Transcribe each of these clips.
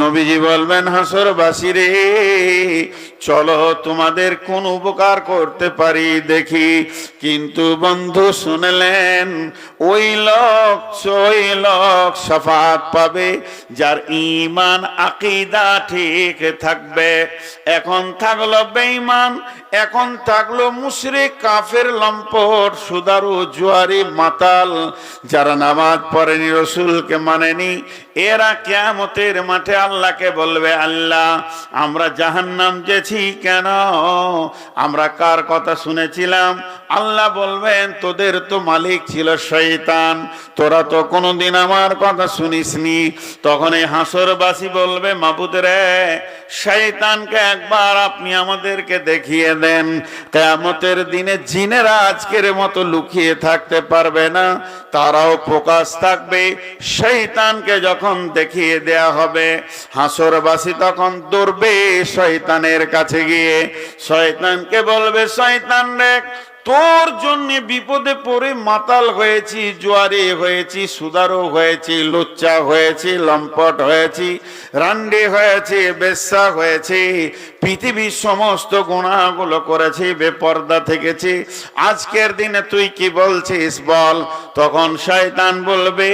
নবীজি বলবেন হাসরবাসী রে, চলো তোমাদের কোন উপকার করতে পারি, দেখি। কিন্তু বন্ধু শুনলেন, ওই লোক ওই লোক সফাত পাবে, যার ইমান আকিদা ঠিক থাকবে। এখন থাকল বেঈমান, এখন থাকল মুশরিক, কাফের লম্পট, সুদারু, জুয়ারি, মাতাল, যারা নামাজ পড়েনি, রসুলকে মানেনি এরা কেয়ামতের মাঠে আল্লাহকে বলবে, আল্লাহ, আমরা জাহান্নাম যেছি কেন? আমরা কার কথা শুনেছিলাম? আল্লাহ বলবেন, তোদের তো মালিক ছিল শয়তান, তোরা তো কোনোদিন আমার কথা শুনিসনি। তখন এই হাসরবাসী বলবে, মাবুদ রে, শয়তানকে একবার আপনি আমাদেরকে দেখিয়ে দেন। কেয়ামতের দিনে জিনেরা আজকের মতো লুকিয়ে থাকতে পারবে না, তারাও প্রকাশ থাকবে। শয়তানকে যখন দেখিয়ে দেয়া হবে, হাসরবাসী তখন দৌড়বে শয়তানের কাছে গিয়ে। শয়তানকে বলবে, শয়তান রে, তোর জন্য বিপদে পড়ে মাতাল হয়েছি, জোয়ারি হয়েছি, সুদারো হয়েছি, লুচ্চা হয়েছি, লম্পট হয়েছি, রান্ডি হয়েছি, বেশ্যা হয়েছি, পৃথিবীর সমস্ত গুণাগুলো করেছি, বেপর্দা থেকেছি। আজকের দিনে তুই কি বলছিস বল? তখন শয়তান বলবে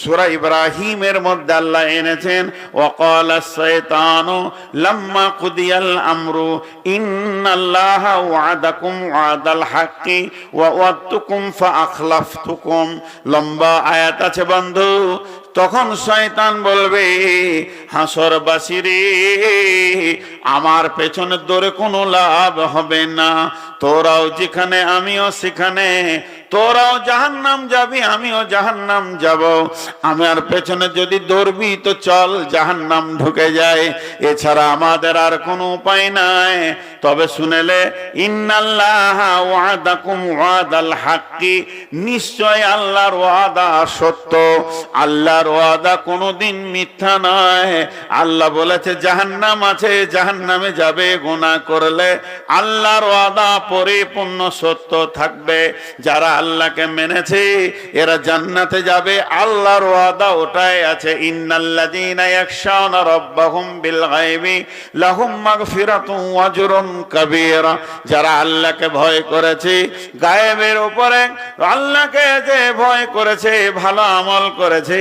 সুরা ইব্রাহিমের মধ্যে আল্লাহ এনেছেন, ওয়াকাল শয়তানু লাম্মা কুদিয়াল আমরু, ইন্নাল্লাহ ওয়াদাকুম ওয়াদাল হাক্কি ওয়া ওয়াদতুকুম ফাআখলাফতুকুম। লম্বা আয়াত আছে বন্ধু, তখন শয়তান বলবে হাসরবাসী রে আমার পেছনে দৌড়ে কোনো লাভ হবে না। তোরাও যেখানে, আমিও সেখানে। তোরাও জাহান নাম যাবি, আমিও জাহান্নাম যাব। আমার পেছনে যদি দৌড়বি তো চল, জাহান্নাম ঢুকে যায় এছাড়া আমাদের আর কোনো উপায় নাই। তবে শুনেলে নিশ্চয় আল্লাহর ওয়াদা সত্য। আল্লাহর ওয়াদা কোনোদিন মিথ্যা নয়। আল্লাহ বলেছে, জাহান্নাম আছে, জাহান্নামে যাবে, গুনাহ করলে আল্লাহর ওয়াদা পরিপূর্ণ সত্য থাকবে। যারা আল্লাহকে মেনেছে, এরা জান্নাতে যাবে, আল্লাহর ওয়াদা ওটাই আছে, ইন্নাল্লাযীনা ইয়াখশাউনা রাব্বাহুম বিল গায়বি, লাহুম মাগফিরাতুন ওয়া আজরুন কাবীরা। যারা আল্লাহকে ভয় করেছে, গায়েবের উপরে আল্লাহকে যে ভয় করেছে, ভালো আমল করেছে,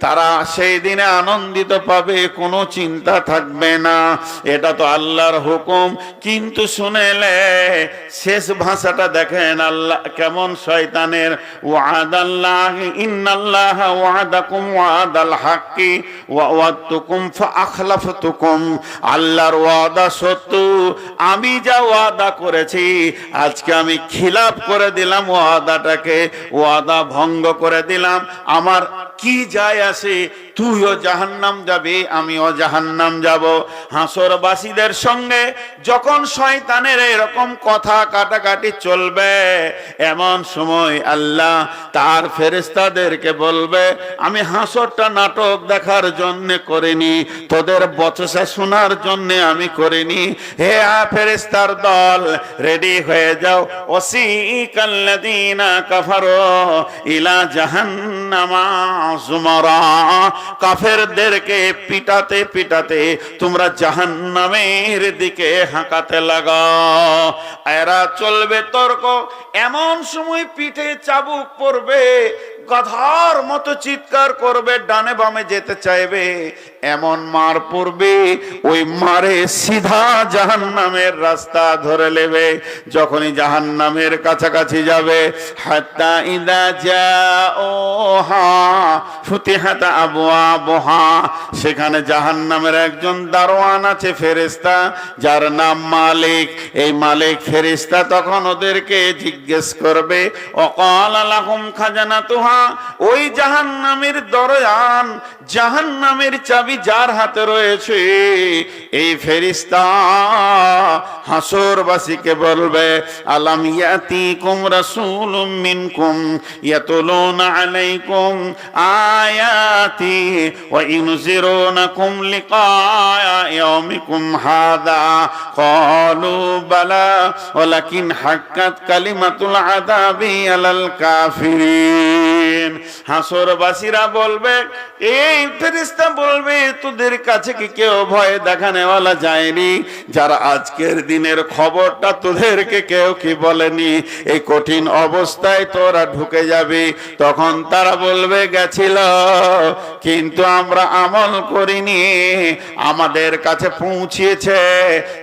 তারা সেই দিনে আনন্দিত পাবে, কোনো চিন্তা থাকবে না। এটা তো আল্লাহর হুকুম। কিন্তু শুনেলে শেষ ভাষাটা দেখেন আল্লাহ কেমন শয়তানের ওয়াদাল্লাহ, ইন্নাল্লাহ ওয়াদাকুম ওয়াদাল হাক্কি, ওয়া ওয়াদতুকুম ফাআখলাফতুকুম। আল্লাহর ওয়াদা সত্য। আমি যা ওয়াদা করেছি, আজকে আমি খিলাফ করে দিলাম ওয়াদাটাকে, ওয়াদা ভঙ্গ করে দিলাম। আমার কি যায় আসে? তুইও জাহান্নাম যাবে, আমিও জাহান্নাম যাব। হাসরবাসীদের সঙ্গে যখন শয়তানের এরকম কথা কাটাকাটি চলবে, এমন সময় আল্লাহ তার ফেরেস্তাদেরকে বলবে, আমি হাসরটা নাটক দেখার জন্য করিনি, তোদের বচসা শোনার জন্য আমি করিনি। হে আ ফেরেস্তার দল, রেডি হয়ে যাও। ওসি কাল্লাদিনা কাফারো ইলা জাহান্নামা জুমারা। কাফেরদেরকে পিটাতে পিটাতে তোমরা জাহান্নামের দিকে হাঁকাতে লাগাও এরা চলবে তর্ক, এমন সময় পিঠে চাবুক পড়বে গাধার মতো চিৎকার করবে ডানে বামে যেতে চাইবে। এমন মার পড়বে, ওই মারে সিধা জাহান্নামের রাস্তা ধরে নেবে। যখনই জাহান্নামের কাছাকাছি যাবে, হাত্তা ইদা যা ও হা ফুতিহাত আবুয়া বহা সেখানে জাহান্নামের একজন দারোয়ান আছে ফেরেস্তা যার নাম মালিক। এই মালিক ফেরেস্তা তখন ওদেরকে জিজ্ঞেস করবে, অকাল আলাহুম খাজানা তুহা ওই জাহান্নামের দরয়ান জাহান্নামের চাবি যার হাতে রয়েছে, এই ফেরিস্তা হাসরবাসীকে বলবে, আলাম ইয়াতিকুম রাসূলুম মিনকুম ইয়াতুলুনা আলাইকুম আয়াতি ওয়া ইনজিরুনাকুম লিকা ইয়াউমিকুম হাদা। ক্বালু বালা, ওয়ালাকিন হাক্কাত কালিমাতুল আযাবি আলাল কাফিরিন। বাসিরিন হাসরবাসীরা বলবে, এই ফেরিস্তা বলবে, তোদের কাছে কি কেউ ভয় দেখানেওয়ালা যায়নি? যারা আজকের দিনের খবরটা তোদেরকে কেউ কি বলেনি? এই কঠিন অবস্থায় তোরা ঢুকে যাবে। তখন তারা বলবে, গেছিল, কিন্তু আমরা আমল করিনি। আমাদের কাছে পৌঁছিয়েছে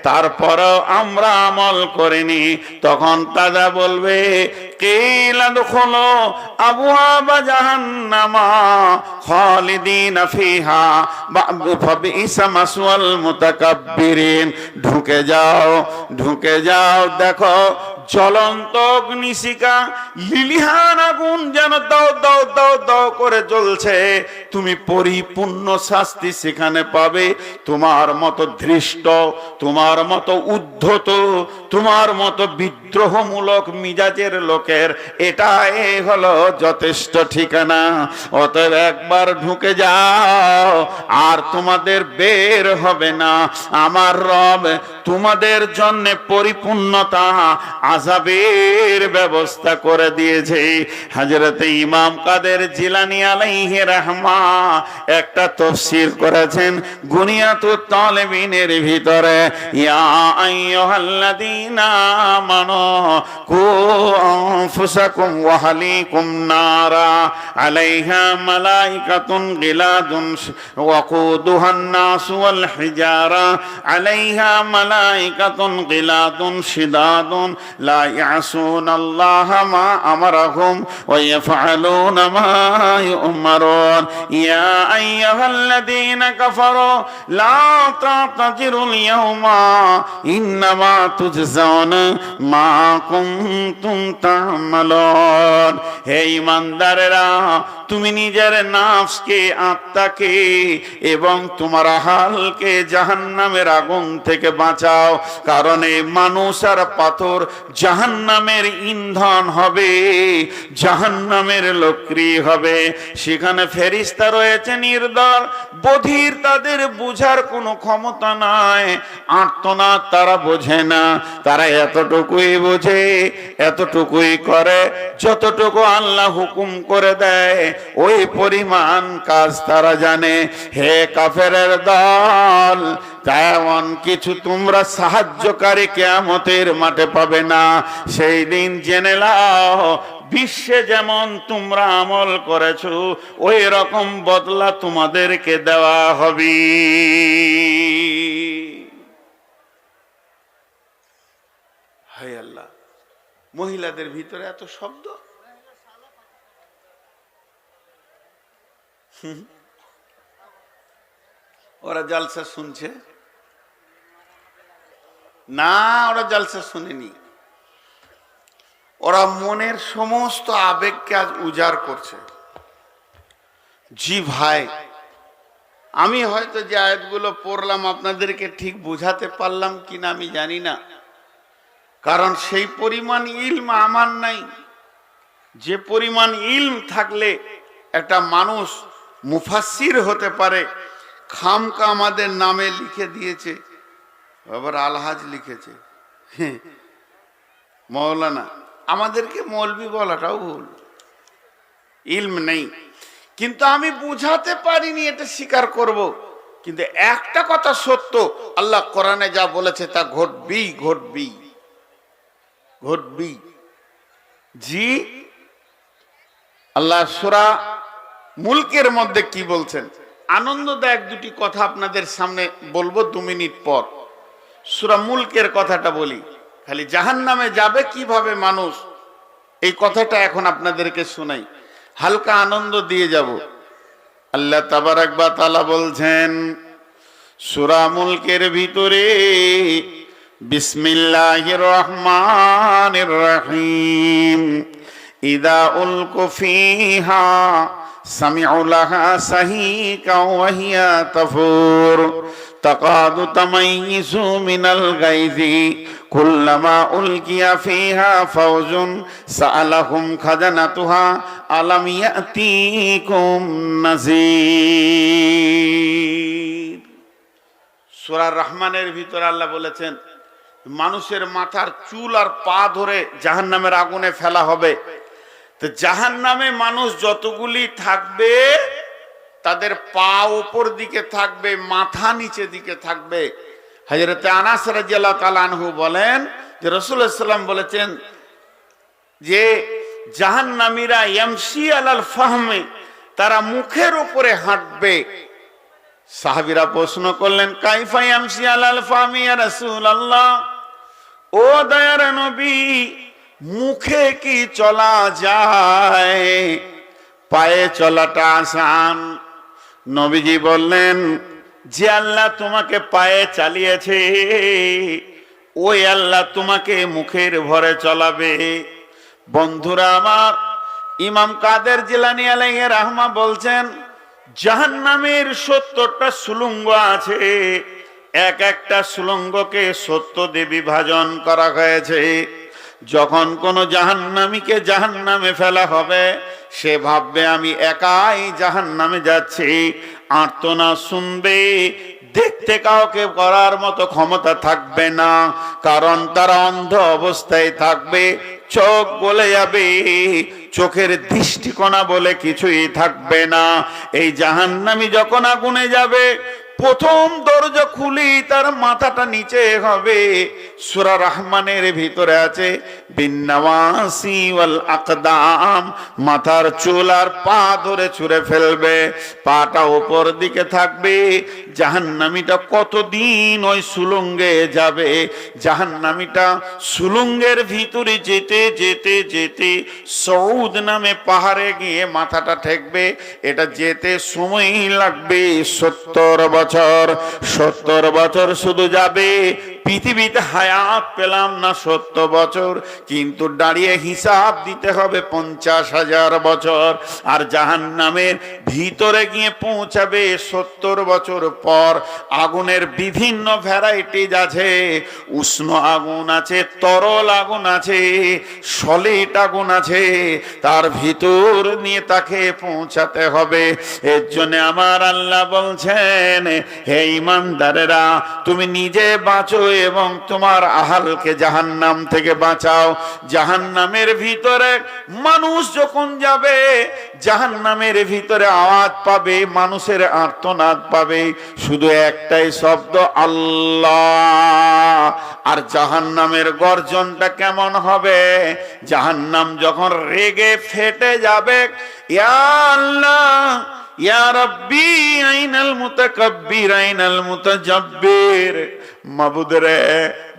তারপরও আমরা আমল করিনি। তখন তারা বলবে কিলা দুখলো ঢুকে যাও ঢুকে যাও, দেখো জ্বলন্ত অগ্নিশিকা লিলিহান আগুন যেন দাও দাও দাও দাও করে জ্বলছে। তুমি পরিপূর্ণ শাস্তি সেখানে পাবে। তোমার মতো ধৃষ্ট, তোমার মতো উদ্ধত তোমার মতো বিদ্রোহমূলক মিজাজের লোকের এটাই হলো যথেষ্ট ঠিকানা। অতএব একবার ঢুকে যাও, আর তোমাদের বের হবে না। আমার রব তোমাদের জন্য পরিপূর্ণতা আজাবের ব্যবস্থা করে দিয়েছে। হাজরতে ইমাম কাদের জিলানি আলাইহি রহমা একটা তফসির করেছেন গুনিয়াতু তালেবিনের ভিতরে, ইয়া আইয়ুহাল্লাযীনা الذين آمنوا قوا أنفسكم وأهليكم نارا عليها ملائكة غلاد وقودها الناس والحجارة عليها ملائكة غلاد شداد لا يعصون الله ما أمرهم ويفعلون ما يؤمرون يا أيها الذين كفروا لا تعتذروا اليوم إنما تجزون তুরজাউনা মা কুনতুম তা'মালুন হে ইমানদারেরা, তুমি নিজের নাফসকে, আত্মাকে এবং তোমার হালকে জাহান্নামের আগুন থেকে বাঁচাও, কারণ এই মানুষ আর পাথর জাহান্নামের ইন্ধন হবে, জাহান্নামের লোকরি হবে। সেখানে ফেরিস্তা রয়েছে নির্দল, বধির তাদের বুঝার কোনো ক্ষমতা নাই আর্তনা তারা বোঝে না। তারা এতটুকুই বোঝে, এতটুকুই করে, যতটুকু আল্লাহ হুকুম করে দেয়, ওই পরিমাণ কাজ তারা জানে। হে কাফেরের দল, তেমন কিছু তোমরা সাহায্যকারী কেয়ামতের মাঠে পাবে না। সেই দিন জেনে লাও বিশ্বে যেমন তোমরা আমল করেছ, ওই রকম বদলা তোমাদেরকে দেওয়া হবে। হায় আল্লাহ। মহিলাদের ভিতরে এত শব্দ? ওরা জালসা শুনছে। না, ওরা জালসা শুনেনি। ওরা মনের সমস্ত আবেগকে আজ উজাড় করছে। জি ভাই, আমি হয়তো যে আয়াতগুলো পড়লাম, আপনাদেরকে ঠিক বুঝাতে পারলাম কিনা আমি জানি না। কারণ সেই পরিমাণ ইলম আমার নাই। যে পরিমাণ ইলম থাকলে একটা মানুষ মুফাসির হতে পারে। খামকা আমাদের নামে লিখে দিয়েছে। আবার আলহাজ লিখেছে। হ্যাঁ, মৌলানা আমাদেরকে মৌলবি বলাটাও ভুল। ইলম নেই। কিন্তু আমি বুঝাতে পারিনি এটা স্বীকার করব। কিন্তু একটা কথা সত্য আল্লাহ কোরআনে যা বলেছে তা ঘটবি ঘটবি ঘটবি জি আল্লাহ সুরা মুলকের মধ্যে কি বলছেন? আনন্দদায়ক দুটি কথা আপনাদের সামনে বলব দু মিনিট পর। সুরা মুলকের কথাটা বলি। খালি জাহান নামে যাবে কীভাবে মানুষ? এই কথাটা এখন আপনাদেরকে শোনাই। হালকা আনন্দ দিয়ে যাব। আল্লাহ তাবারাক বা তালা বলছেন, সুরা মুলকের ভিতরে বিসমিল্লাহির রহমানির রহিম ইদা উলকু ফিহা সামিউ লাহা সাহিকা ওয়া হিয়া তাফুর। তাকাদু তামাইয়িসু মিনাল গায়জি কুল্লামা উলকিয়া ফিহা ফাউজুন সাআলাহুম খাজানাতুহা আলাম ইয়াতিকুম নাযীর। সূরা রহমানের ভিতর আল্লাহ বলেছেন মানুষের মাথার চুল আর পা ধরে জাহান্নামের আগুনে ফেলা হবে। তো জাহান নামে মানুষ যতগুলি থাকবে, তাদের পা উপর দিকে থাকবে, মাথা নিচে দিকে থাকবে। হজরতে আনাস রাজিয়াল্লাহ বলেন যে রসুল্লাহাম বলেছেন যে জাহান্নামীরা এমসি আলাল ফাহমে, তারা মুখের উপরে হাঁটবে। সাহাবিরা প্রশ্ন করলেন, কাইফা এমসি আলাল ফাহমি রসুল আল্লাহ ও দয়ার নবী, মুখে কি চলা যায়? পায়ে চলাটা আসান। নবীজি বললেন, যে আল্লাহ তোমাকে পায়ে চালিয়েছে, ওই আল্লাহ তোমাকে মুখের ভরে চলাবে। বন্ধুরা আমার, ইমাম কাদের জিলানি আলাইহি রাহমা বলছেন, জাহান্নামের সত্তরটা সুলুঙ্গ আছে। এক একটা সুলঙ্গকে সত্য দিয়ে বিভাজন করা হয়েছে। যখন কোনো জাহান্নামীকে জাহান্নামে ফেলা হবে, সে ভাববে, আমি একাই জাহান্নামে যাচ্ছি। আর্তনা শুনবে, দেখতে কাউকে করার মতো ক্ষমতা থাকবে না। কারণ তারা অন্ধ অবস্থায় থাকবে, চোখ বলে যাবে, চোখের দৃষ্টিকোণা বলে কিছুই থাকবে না। এই জাহান্নামি যখন আগুনে যাবে প্রথম দরজা খুলি, তার মাথাটা নিচে হবে। সুরা রহমানের ভিতরে আছে আকদাম। মাথার চুল আর পা ধরে ছুঁড়ে ফেলবে, পাটা ওপর দিকে থাকবে। জাহান্নামিটা কতদিন ওই সুলঙ্গে যাবে? জাহান্নামিটা সুলঙ্গের ভিতরে যেতে যেতে যেতে সৌদ নামে পাহাড়ে গিয়ে মাথাটা ঠেকবে। এটা যেতে সময় লাগবে, সত্তর বছর সত্তর বছর শুধু যাবে পৃথিবীতে হায়াত পেলাম না সত্তর বছর, কিন্তু দাঁড়িয়ে হিসাব দিতে হবে পঞ্চাশ হাজার বছর। আর জাহান নামের ভিতরে গিয়ে পৌঁছাবে সত্তর বছর পর আগুনের বিভিন্ন ভ্যারাইটিজ আছে। উষ্ণ আগুন আছে, তরল আগুন আছে সলিড আগুন আছে। তার ভিতর নিয়ে তাকে পৌঁছাতে হবে। এর জন্য আমার আল্লাহ বলছেন, হে ইমানদারেরা, তুমি নিজে বাঁচো এবং তোমার আহালকে জাহান্নাম থেকে বাঁচাও। জাহান্নামের ভিতরে মানুষ যখন যাবে, জাহান্নামের ভিতরে আওয়াজ পাবে, মানুষের আর্তনাদ পাবে। শুধু একটাই শব্দ, আল্লাহ। আর জাহান্নামের গর্জনটা কেমন হবে? জাহান্নাম যখন রেগে ফেটে যাবে আল্লাহ ইয়া রব্বি আইনাল মুতাকাব্বির আইনাল মুতাজাব্বির। মাবুদ রে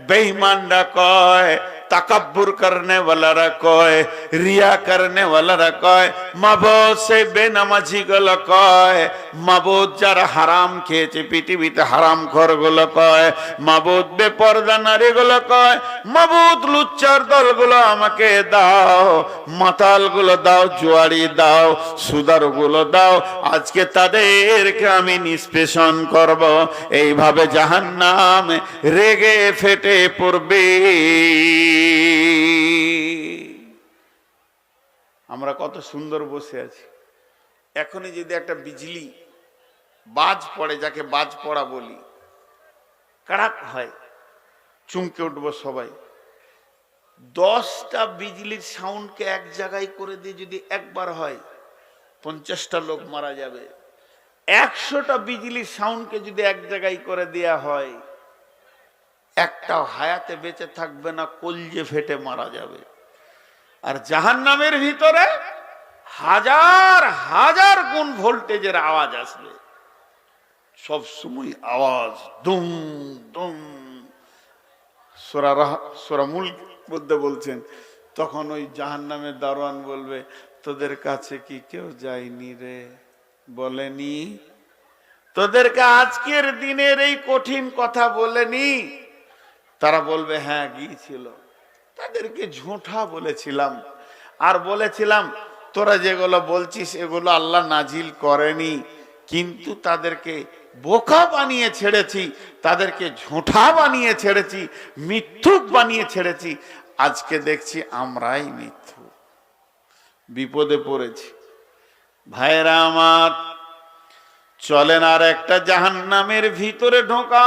বেঈমানরা কয় তাকাব্বুর করনে ওয়ালারা কয়, রিয়া করনে ওয়ালারা কয় মাবুদ সে বেনামাজি গুলো কয়, মাবুদ যারা হারাম খেয়েছে, পৃথিবীতে হারাম খরগুলো কয়, মাবুদ বেপর্দা নারী গুলো কয়, মাবুদ লুচ্চার দলগুলো আমাকে দাও, মাতালগুলো দাও জুয়ারি দাও, সুদারগুলো দাও, আজকে তাদেরকে আমি নিষ্পেষণ করব, এইভাবে জাহান্নাম রেগে ফেটে পড়বে। আমরা কত সুন্দর বসে আছি। এখনই যদি একটা বিজলি বাজ পড়ে, যাকে বাজ পড়া বলি, কাড়াক হয়, চুমকে উঠবো সবাই। দশটা বিজলির সাউন্ডকে এক জায়গায় করে দিয়ে যদি একবার হয়, পঞ্চাশটা লোক মারা যাবে। একশোটা বিজলির সাউন্ডকে যদি এক জায়গায় করে দেয়া হয় একটাও হায়াতে বেঁচে থাকবে না, কলজে ফেটে মারা যাবে। আর জাহান নামের ভিতরে হাজার হাজার গুণ ভোল্টেজের আওয়াজ আসবে। সব সময় আওয়াজ, দুম দুম। সোরা রাহ- সোরা মূল মধ্যে বলছেন, তখন ওই জাহান নামের দারোয়ান বলবে, তোদের কাছে কি কেউ যায়নি রে? বলেনি। তোদেরকে আজকের দিনের এই কঠিন কথা বলেনি? তারা বলবে হ্যাঁ গিয়েছিল তাদেরকে ঝোঁঠা বলেছিলাম। আর বলেছিলাম, তোরা যেগুলো বলছিস, এগুলো আল্লাহ নাজিল করেনি। কিন্তু তাদেরকে বোকা বানিয়ে ছেড়েছি, তাদেরকে ঝোঁঠা বানিয়ে ছেড়েছি, মিথ্যুক বানিয়ে ছেড়েছি। আজকে দেখছি আমরাই মিথ্যু বিপদে পড়েছি। ভাইরা আমার, চলেন আর একটা জাহান্নামের ভিতরে ঢোকা।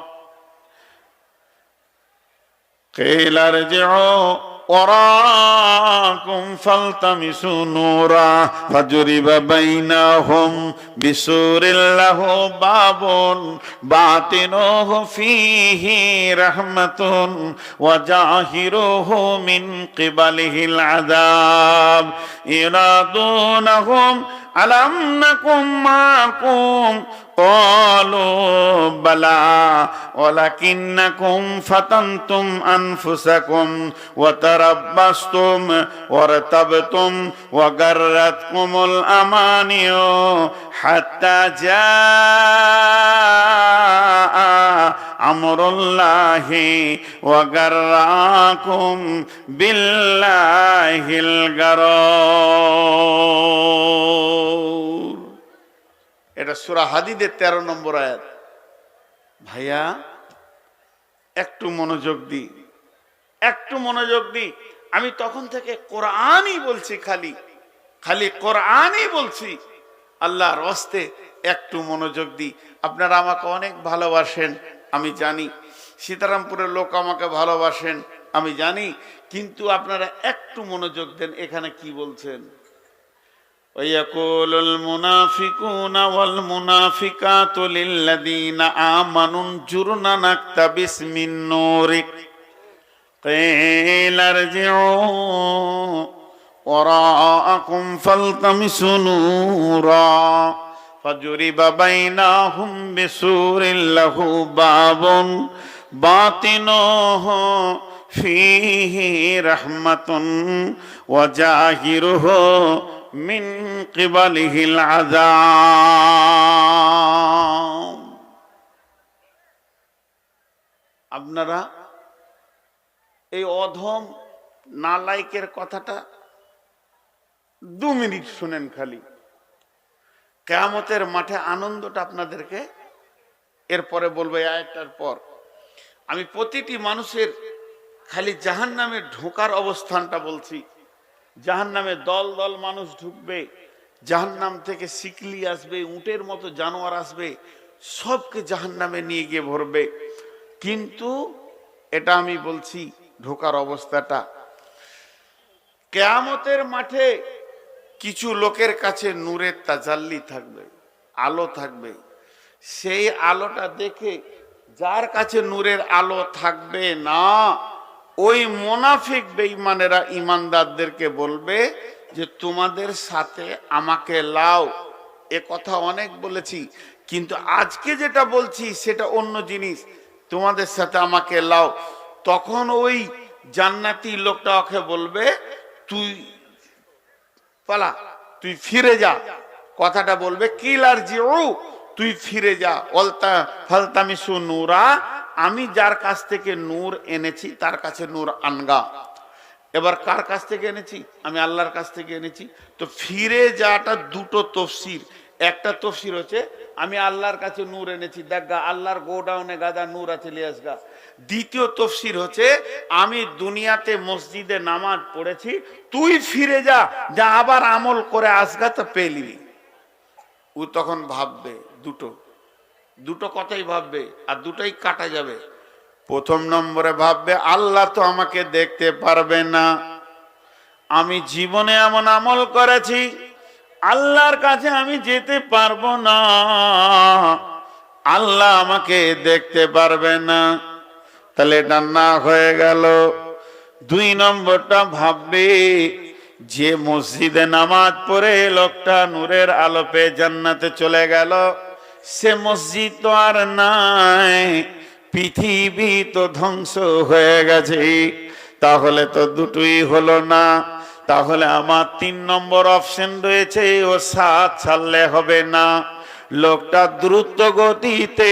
قيل ارجعوا وراءكم فالتمسوا نورا فجرب بينهم بسور له باب باطنه فيه رحمة وجاهره من قبله العذاب ينادونهم ألم نكن معكم قالوا بلى ولكنكم فتنتم أنفسكم وتربصتم وارتبتم وغرتكم الأماني حتى جاء أمر الله وغراكم بالله الغرور এটা সুরা হাদিদের তেরো নম্বর আয়াত। ভাইয়া, একটু মনোযোগ দি একটু মনোযোগ দি আমি তখন থেকে কোরআনই বলছি খালি। খালি কোরআনই বলছি। আল্লাহর হস্তে একটু মনোযোগ দি আপনারা আমাকে অনেক ভালোবাসেন, আমি জানি। সীতারামপুরের লোক আমাকে ভালোবাসেন, আমি জানি। কিন্তু আপনারা একটু মনোযোগ দেন, এখানে কি বলছেন? ويقول المنافقون والمنافقات للذين آمنوا انظرنا نقتبس من نورك قيل ارجعوا وراءكم فالتمسوا نورا فجرب بينهم بسور له باب باطنه فيه رحمة وجاهره মিন কিবালিহিল আযাম আপনারা এই অধম নালাইকের কথাটা দু মিনিট শুনেন খালি। কেয়ামতের মাঠে আনন্দটা আপনাদেরকে এরপরে বলব একটার পর। আমি প্রতিটি মানুষের খালি জাহান নামে ঢোকার অবস্থানটা বলছি। জাহান নামে দল দল মানুষ ঢুকবে জাহান নাম থেকে সিকলি আসবে, উটের মতো জানোয়ার আসবে, সবকে জাহান নামে নিয়ে গিয়ে ভরবে। কিন্তু এটা আমি বলছি ঢোকার অবস্থাটা। কেয়ামতের মাঠে কিছু লোকের কাছে নূরের তাজাল্লি থাকবে, আলো থাকবে। সেই আলোটা দেখে যার কাছে নূরের আলো থাকবে না ওই মোনাফিক বেঈমানেরা ইমানদারদেরকে বলবে যে, তোমাদের সাথে আমাকে লাও। এ কথা অনেক বলেছি, কিন্তু আজকে যেটা বলছি সেটা অন্য জিনিস। তোমাদের সাথে আমাকে লাও। তখন ওই জান্নাতি লোকটা ওকে বলবে, তুই পালা, তুই ফিরে যা। কথাটা বলবে কিলার জিও তুই ফিরে যা। অলতা ফালতামিসু নূরা আমি যার কাছ থেকে নূর এনেছি, তার কাছে নূর আনগা। এবার কার কাছ থেকে এনেছি? আমি আল্লাহর কাছ থেকে এনেছি। তো ফিরে যাটা দুটো তফসির। একটা তফসির হচ্ছে, আমি আল্লাহর কাছে নূর এনেছি। দেখ আল্লাহর গোডাউনে গাদা নূর আছে, লিয়াস গা। দ্বিতীয় তফসির হচ্ছে, আমি দুনিয়াতে মসজিদে নামাজ পড়েছি, তুই ফিরে যা যা আবার আমল করে আসগা তো পেলিবি ও তখন ভাববে, দুটো দুটো কথাই ভাববে আর দুটোই কাটা যাবে। প্রথম নম্বরে ভাববে, আল্লাহ তো আমাকে দেখতে পারবে না। আমি জীবনে এমন আমল করেছি, আল্লাহর কাছে আমি যেতে পারব না। আল্লাহ আমাকে দেখতে পারবে না। তাহলে এটা না হয়ে গেল। দুই নম্বরটা ভাববে, যে মসজিদে নামাজ পড়ে লোকটা নূরের আলোপে জান্নাতে চলে গেল। সে মসজিদ তো আর নাই, পৃথিবী তো ধ্বংস হয়ে গেছে। তাহলে তো দুটোই হলো না। তাহলে আমার তিন নম্বর অপশন রয়েছে, ও সাত ছাড়লে হবে না। লোকটা দ্রুত গতিতে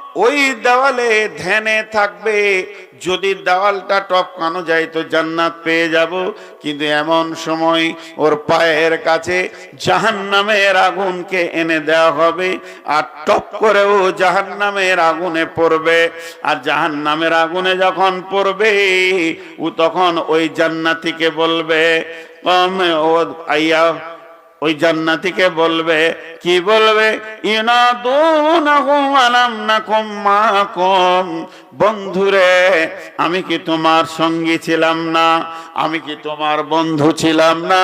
ওই দেওয়ালে ধ্যানে থাকবে। যদি দেওয়ালটা টপকানো যায় তো জান্নাত পেয়ে যাব। কিন্তু এমন সময় ওর পায়ের কাছে জাহান্নামের আগুনকে এনে দেওয়া হবে আর টপ করে ও জাহান্নামের আগুনে পড়বে। আর জাহান্নামের আগুনে যখন পড়বে ও তখন ওই জান্নাতিকে বলবে "আম, ও আইয়া ওই জান্নাতিকে বলবে, কি বলবে? বন্ধুরে, আমি কি তোমার সঙ্গী ছিলাম না? আমি কি তোমার বন্ধু ছিলাম না?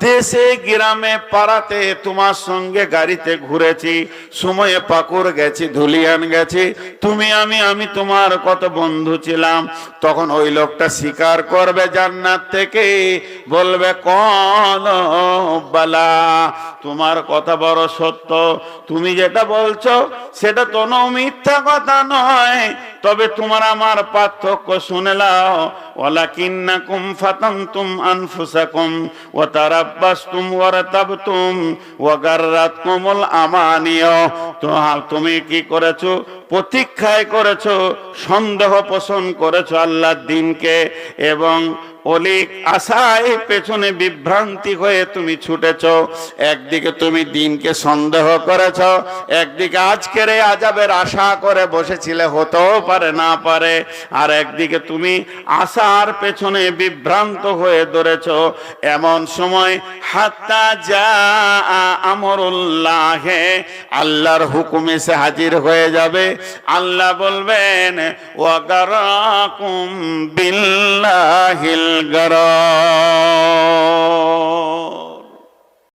দেশে, গ্রামে, পাড়াতে তোমার সঙ্গে গাড়িতে ঘুরেছি, সময়ে পাকুর গেছি, ধুলিয়ান গেছি। তুমি, আমি আমি তোমার কত বন্ধু ছিলাম। তখন ওই লোকটা স্বীকার করবে জান্নাত থেকে, বলবে, কন বালা তোমার কথা বড় সত্য। তুমি যেটা বলছো সেটা কোনো মিথ্যা কথা নয়। তবে তোমার আমার পার্থক্য শুনে লাও আনফুসাকুম তো তুমি কি করেছ? প্রতীক্ষায় করেছ, সন্দেহ পোষণ করেছ আল্লাহর দিনকে এবং অলিক আশায় পেছনে বিভ্রান্তি হয়ে তুমি ছুটেছ। একদিকে তুমি দিনকে সন্দেহ করেছ, একদিকে আজকের আজাবের আশা করে বসেছিলে, হতেও পারে না পারে, আর একদিকে তুমি আশার পেছনে বিভ্রান্ত হয়ে ধরেছ। এমন সময় হাত্তা যা আমরুল্লাহে, আল্লাহর হুকুম এসে হাজির হয়ে যাবে। আল্লাহ বলবেন, ওয়াগারাকুম বিল্লাহিল গারার।